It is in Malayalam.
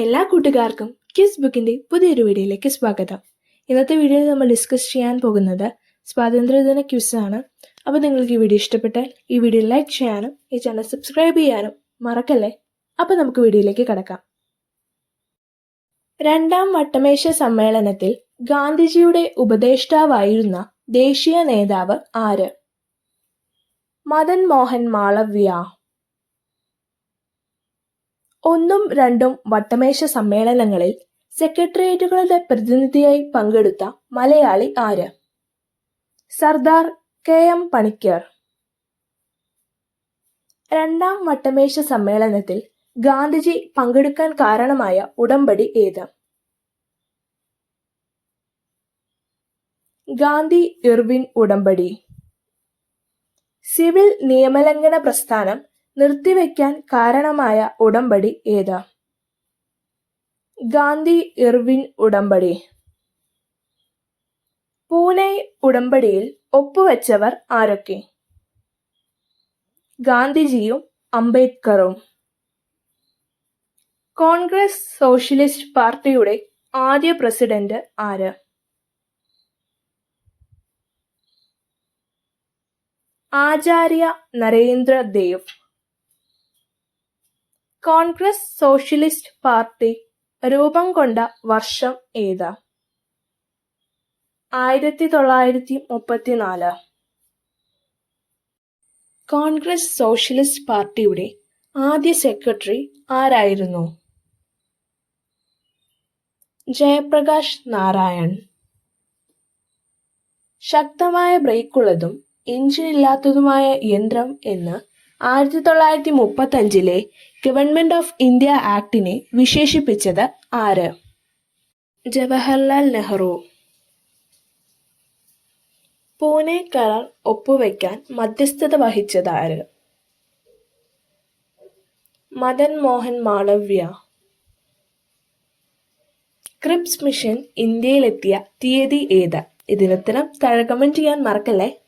എല്ലാ കൂട്ടുകാർക്കും കിസ് ബുക്കിന്റെ പുതിയൊരു വീഡിയോയിലേക്ക് സ്വാഗതം. ഇന്നത്തെ വീഡിയോയിൽ നമ്മൾ ഡിസ്കസ് ചെയ്യാൻ പോകുന്നത് സ്വാതന്ത്ര്യദിന ക്വിസ് ആണ്. അപ്പോൾ നിങ്ങൾക്ക് ഈ വീഡിയോ ഇഷ്ടപ്പെട്ടാൽ ഈ വീഡിയോ ലൈക്ക് ചെയ്യാനും ഈ ചാനൽ സബ്സ്ക്രൈബ് ചെയ്യാനും മറക്കല്ലേ? അപ്പോൾ നമുക്ക് വീഡിയോയിലേക്ക് കടക്കാം. രണ്ടാം വട്ടമേശ സമ്മേളനത്തിൽ ഗാന്ധിജിയുടെ ഉപദേഷ്ടാവായിരുന്ന ദേശീയ നേതാവ് ആര്? മദൻ മോഹൻ മാളവ്യ. ഒന്നും രണ്ടും വട്ടമേശ സമ്മേളനങ്ങളിൽ സെക്രട്ടേറിയറ്റുകളുടെ പ്രതിനിധിയായി പങ്കെടുത്ത മലയാളി ആര്? Sardar K M Panicker. രണ്ടാം വട്ടമേശ സമ്മേളനത്തിൽ ഗാന്ധിജി പങ്കെടുക്കാൻ കാരണമായ ഉടമ്പടി ഏത്? ഗാന്ധി ഇർവിൻ ഉടമ്പടി. സിവിൽ നിയമലംഘന പ്രസ്ഥാനം നിർത്തിവെക്കാൻ കാരണമായ ഉടമ്പടി ഏതാ? ഗാന്ധി ഇർവിൻ ഉടമ്പടി. പൂനെ ഉടമ്പടിയിൽ ഒപ്പുവെച്ചവർ ആരൊക്കെ? ഗാന്ധിജിയും അംബേദ്കറും. കോൺഗ്രസ് സോഷ്യലിസ്റ്റ് പാർട്ടിയുടെ ആദ്യ പ്രസിഡന്റ് ആര്? ആചാര്യ നരേന്ദ്ര ദേവ്. കോൺഗ്രസ് സോഷ്യലിസ്റ്റ് പാർട്ടി രൂപം കൊണ്ട വർഷം ഏതാ? ആയിരത്തി തൊള്ളായിരത്തി മുപ്പത്തിനാല്. കോൺഗ്രസ് സോഷ്യലിസ്റ്റ് പാർട്ടിയുടെ ആദ്യ സെക്രട്ടറി ആരായിരുന്നു? ജയപ്രകാശ് നാരായൺ. ശക്തമായ ബ്രേക്കുള്ളതും എഞ്ചിനില്ലാത്തതുമായ യന്ത്രം എന്ന് ആയിരത്തി തൊള്ളായിരത്തി മുപ്പത്തഞ്ചിലെ ഗവൺമെന്റ് ഓഫ് ഇന്ത്യ ആക്ടിനെ വിശേഷിപ്പിച്ചത് ആര്? ജവഹർലാൽ നെഹ്റു. പൂനെ കരാർ ഒപ്പുവെക്കാൻ മധ്യസ്ഥത വഹിച്ചത് ആര്? മദൻ മോഹൻ മാളവ്യ. ക്രിപ്സ് മിഷൻ ഇന്ത്യയിലെത്തിയ തീയതി ഏത്? ഇതിനുത്തരം താഴെ ചെയ്യാൻ മറക്കല്ലേ?